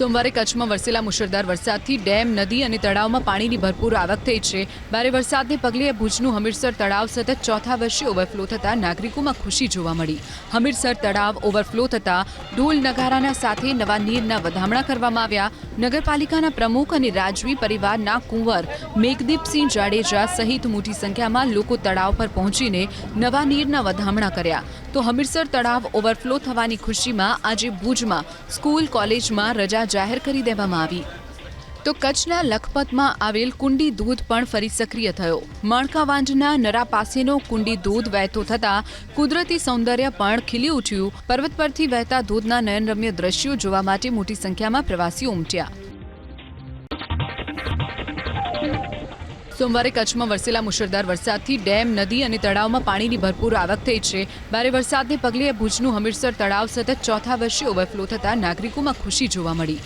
સોમવારે કચ્છમાં વરસેલા મુશળધાર વરસાદથી ડેમ, નદી અને તળાવમાં પાણીની ભરપૂર આવક થઈ છે. ભારે વરસાદને પગલે ભુજનું હમીરસર તળાવ સતત ચોથા વર્ષે ઓવરફ્લો થતાં નાગરિકોમાં ખુશી જોવા મળી. હમીરસર તળાવ ઓવરફ્લો થતાં ઢોલ નગારાના સાથે નવા નીરના વધામણા કરવામાં આવ્યા. નગરપાલિકાના પ્રમુખ અને રાજવી પરિવારના કુંવર મેઘદીપસિંહ જાડેજા સહિત મોટી સંખ્યામાં લોકો તળાવ પર પહોંચીને નવા નીરના વધામણા કર્યા. તો હમીરસર તળાવ ઓવરફ્લો થવાની ખુશીમાં આજે ભુજમાં, સ્કૂલ, કોલેજમાં રજા જાહેર કરી દેવામાં આવી. તો કચ્છના લખપતમાં આવેલ કુંડી દૂધ પણ ફરી સક્રિય થયો. માણકાવાંઢના નરા પાસેનો કુંડી દૂધ વહેતો થતાં કુદરતી સૌંદર્ય પણ ખીલી ઉઠ્યું. પર્વત પરથી વહેતા દૂધના નયનરમ્ય દ્રશ્યો જોવા માટે મોટી સંખ્યામાં પ્રવાસીઓ ઉમટ્યા. સોમવારે કચ્છમાં વરસેલા મુશળધાર વરસાદથી ડેમ, નદી અને તળાવમાં પાણીની ભરપૂર આવક થઈ છે. ભારે વરસાદને પગલે ભુજનું હમીરસર તળાવ સતત ચોથા વર્ષે ઓવરફ્લો થતાં નાગરિકોમાં ખુશી જોવા મળી.